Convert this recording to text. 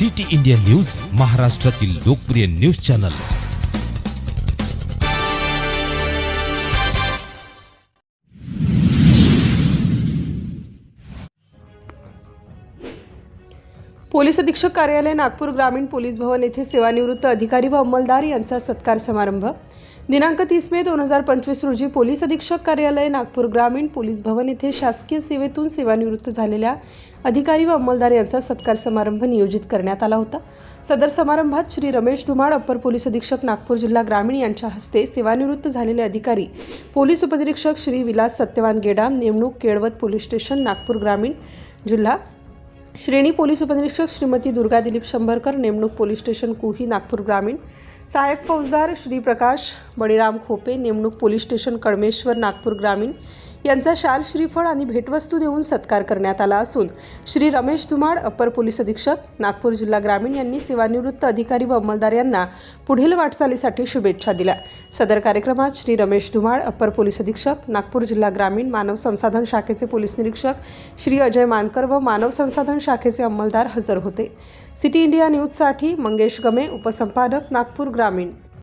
City India news महाराष्ट्रातील लोकप्रिय news channel. Police अधीक्षक कार्यालय नागपूर ग्रामीण पोलीस भवन येथे सेवानिवृत्त अधिकारी व अंमलदार यांचा सत्कार समारंभ. दिनांक तीस मे दोन हजार पंचवीस रोजी पोलीस अधीक्षक कार्यालय नागपूर ग्रामीण पोलीस भवन येथे शासकीय सेवेतून सेवानिवृत्त झालेल्या अधिकारी व अंमलदार यांचा सत्कार समारंभ नियोजित करण्यात आला होता. सदर समारंभात श्री रमेश धुमाड अप्पर पोलीस अधीक्षक नागपूर जिल्हा ग्रामीण यांच्या हस्ते सेवानिवृत्त झालेले अधिकारी पोलीस उपनिरीक्षक श्री विलास सत्यवान गेडाम नेमणूक केळवत पोलीस स्टेशन नागपूर ग्रामीण जिल्हा श्रेणी पोलीस उपनिरीक्षक श्रीमती दुर्गा दिलीप शंभरकर नेमणूक पोलीस स्टेशन कुही नागपूर ग्रामीण सहाय्यक फौजदार श्रीप्रकाश बळीराम खोपे नेमणूक पोलीस स्टेशन कळमेश्वर नागपूर ग्रामीण यांचा शाल श्रीफळ आणि भेटवस्तू देऊन सत्कार करण्यात आला असून श्री रमेश धुमाड अप्पर पोलीस अधीक्षक नागपूर जिल्हा ग्रामीण यांनी सेवानिवृत्त अधिकारी व अंमलदार यांना पुढील वाटचालीसाठी शुभेच्छा दिल्या. सदर कार्यक्रमात श्री रमेश धुमाड अप्पर पोलीस अधीक्षक नागपूर जिल्हा ग्रामीण मानव संसाधन शाखेचे पोलीस निरीक्षक श्री अजय मानकर व मानव संसाधन शाखेचे अंमलदार हजर होते. सिटी इंडिया न्यूजसाठी मंगेश गमे उपसंपादक नागपूर ग्रामीण.